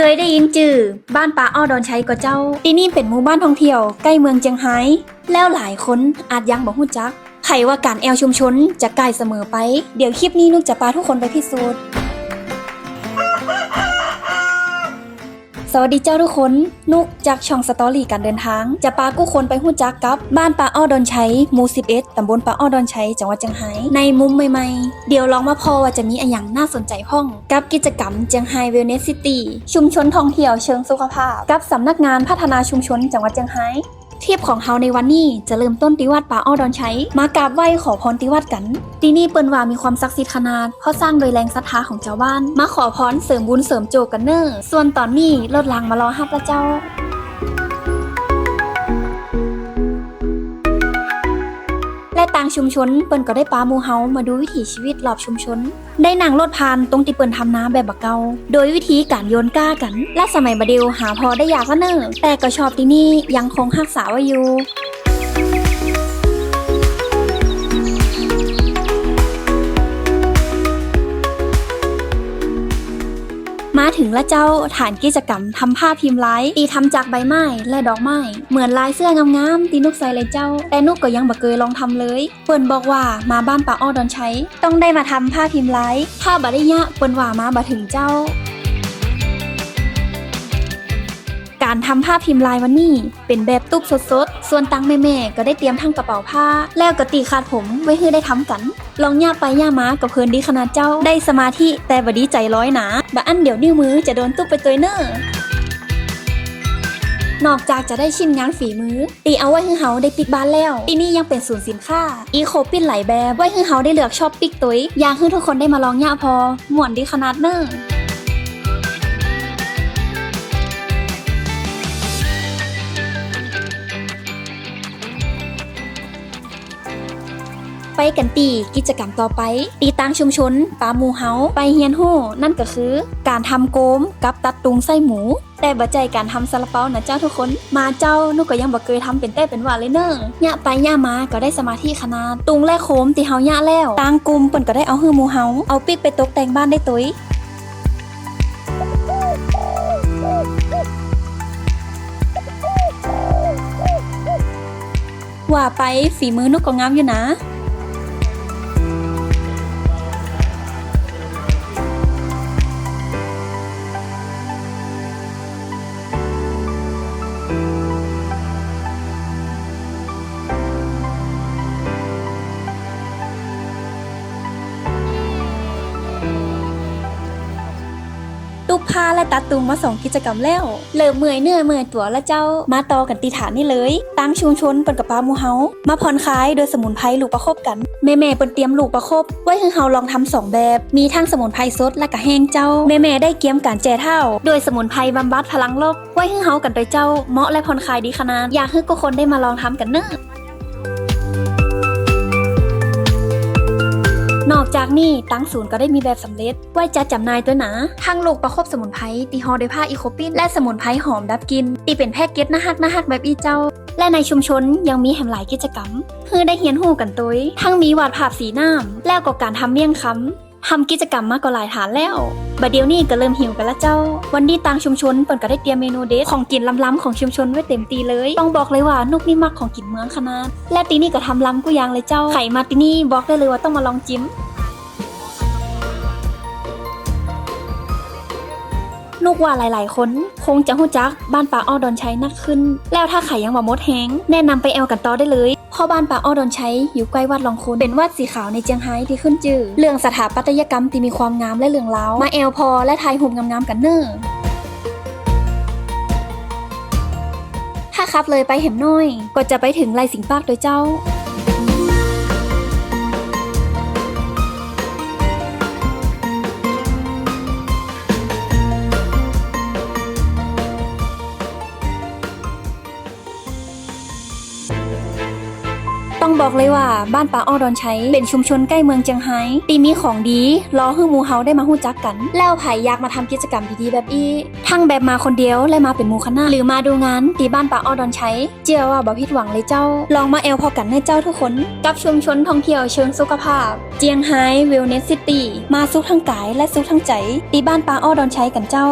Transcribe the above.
เคยได้ยินจื่อบ้านป้าอ้อดอนชัยก็เจ้า ที่นี่เป็นหมู่บ้านท่องเที่ยวใกล้เมืองเจียงไฮ้แล้วหลายคนอาจยังบอกหู้จักไผว่าการแอลชุมชนจะใกล้เสมอไป เดี๋ยวคลิปนี้นุกจะพาทุกคนไปพิสูจน์ วัสดีเจ้าทุกคน นุกจากช่องสตอรี่การเดินทาง จะพากู้คนไปหู้จักกับบ้านปลาอ้อดอนชัยหมู่11ตำบลปลาอ้อดอนชัยจังหวัดเชียงไฮ้ในมุมใหม่ๆ เดี๋ยวลองมาพอว่าจะมีอะไรอย่างน่าสนใจห้อง กับกิจกรรมเชียงไฮ้เวลเนสซิตี้ชุมชนท่องเที่ยวเชิงสุขภาพ กับสำนักงานพัฒนาชุมชนจังหวัดเชียงไฮ้ ทียบของเฮาในวันนี้จะเริ่มต้นติวัดป่าอ้อดอนใช้ มากราบไหว้ขอพรติวัดกัน ที่นี่เปิ้นว่ามีความศักดิ์สิทธิ์ขนาดเพราะสร้างโดยแรงศรัทธาของชาวบ้าน มาขอพรเสริมบุญเสริมโจกันเนอร์ส่วนตอนนี้รถลางมารอฮับพระเจ้า ชุมชน เปิ้นก็ได้ปาหมูเฮามาดูวิถีชีวิตรอบชุมชน ได้นางรถพานตรงที่เปิ้นทำนาแบบบักเกา โดยวิธีการโยนก้ากัน และสมัยบดเดียวหาพอได้ยากละเนอแต่ก็ชอบที่นี่ยังคงรักษาไว้อยู่ มาถึงและเจ้าฐานกิจกรรมทำผ้าพิมพ์ลายตีทำจากใบไม้และดอกไม้ เหมือนลายเสื้องามๆตีนุกใส่เลยเจ้า แต่นุกก็ยังบ่เคยลองทำเลยเปิ่นบอกว่ามาบ้านป้าอ้อดอนใช้ ต้องได้มาทำผ้าพิมพ์ลายถ้าบ่ได้ยะเปิ่นว่ามาบ่ถึงเจ้า การทำผ้าพิมพ์ลายวันนี้ เป็นแบบตุ๊บสดๆ ส่วนตังแม่ๆก็ได้เตรียมทั้งกระเป๋าผ้า แล้วก็ตีคาดผมไว้ให้ได้ทำกัน ลองย่าไปย่ามากับเพลินดีขนาดเจ้าได้สมาธิแต่บดีใจร้อยหนาบะอันเดี๋ยวนิ้วมือจะโดนตุ๊บไปตัวเนอร์นอกจากจะได้ชิมงานฝีมือ ตีเอาไว้ให้เฮาได้ปิกบ้านแล้วที่นี่ยังเป็นศูนย์สินค้า อีโคปิ้นหลายแบบไว้ให้เฮาได้เลือกชอบปิกตัวอยากให้ทุกคนได้มาลองย่าพอม่วนดีขนาดเนอร์ ไปกันตีกิจกรรมต่อไป ตีตังชุมชนปาหมูเฮาไปเฮียนหู้ นั่นก็คือ การทำโกมกับตัดตุงไส้หมู แต่บ่ใจการทำซาลาเปานะเจ้าทุกคน มาเจ้านุกก็ยังบ่เคยทำเป็นแต่เป็นว่าเลยเนอะยะไปยะมาก็ได้สมาธิขนาดตุงแลโคมตีเฮายะแล้วตางกลุ่มเปิ่นก็ได้เอาฮือหมูเฮาเอาปิกไปตกแต่งบ้านได้ตุ้ยว่าไปฝีมือนุกก็งามอยู่นะ ตุพาและตัดตุงมาสองกิจกรรมแล้วเริ่มเมื่อยเนื้อเมื่อยตัวแล้วเจ้ามาต่อกันตีฐานนี่เลยตั้งชุมชนเปิดกับปลามูเฮามาผ่อนคลายโดยสมุนไพรลูกประคบกันแม่แม่เปิดเตรียมลูกประคบ ไว้ให้เฮาลองทำสองแบบ มีทั้งสมุนไพรสดและก็แห้งเจ้าแม่แม่ได้เกียมการแจเท่า โดยสมุนไพรบำบัดพลังลบไว้ให้เฮากันโดยเจ้าเหมาะและผ่อนคลายดีขนาดอยากให้ทุคนได้มาลองทำกันเนอะ นอกจากนี้ตั้งศูนย์ก็ได้มีแบบสำเร็จ ไว้จัดจำหน่ายตัวหนาทั้งลูกประคบสมุนไพรตีฮอด้วยผ้าอีโคปินและสมุนไพรหอมดับกิน ตีเป็นแพ็กเกจน่าฮักน่าฮักแบบอีเจ้า และในชุมชนยังมีแหมหลายกิจกรรมเพื่อได้เฮียนหูกันตัวทั้งมีวาดภาพสีน้ำแล้วก็การทำเมี่ยงคำ ทำกิจกรรมมากกว่าหลายฐานแล้วบัดเดี๋ยวนี้ก็เริ่มหิวกันแล้วเจ้า วันนี้ต่างชุมชนเปิดก็ได้เตรียมเมนูเด็ดของกินล้ำๆของชุมชนไว้เต็มตีเลย ต้องบอกเลยว่านุกนี่มักของกินเมืองขนาด และตีนี่ก็ทำล้ำกูยางเลยเจ้า ไข่มาตีนี่บอกได้เลยว่าต้องมาลองจิ้ม นุกว่าหลาย ๆ คน คงจะหู้จักบ้านป่าอ้อดอนชัยนักขึ้น แล้วถ้าใครยังบ่มดแฮงแนะนำไปแอลกันต่อได้เลยเพราะบ้านป่าอ้อดอนชัยอยู่ใกล้วัดลองคุณเป็นวัดสีขาวในเจียงไฮ้ที่ขึ้นจื่อเรื่องสถาปัตยกรรมที่มีความงามและเรื่องเล้ามาแอลพอและทายหุ่มงามๆกันเนอถ้าขับเลยไปเห็มน้อย ก็จะไปถึงไรสิงปากโดยเจ้า ต้องบอกเลยว่าบ้านป่าอ้อดอนชัยเป็นชุมชนใกล้เมืองเจียงไฮ้ตีมีของดีรอให้หมูเฮาได้มาหู้จักกัน แล้วไผอยากมาทำกิจกรรมดีๆแบบอีทั้งแบบมาคนเดียวและมาเป็นหมู่คณะหรือมาดูงานตีบ้านป่าอ้อดอนชัยเชื่อว่าบ่ผิดหวังเลยเจ้า ลองมาแอลพอกันให้เจ้าทุกคน กับชุมชนท่องเที่ยวเชิงสุขภาพ เจียงไฮ้เวลเนสซิตี้มาสุขทั้งกายและสุขทั้งใจตีบ้านป่าอ้อดอนชัยกันเจ้า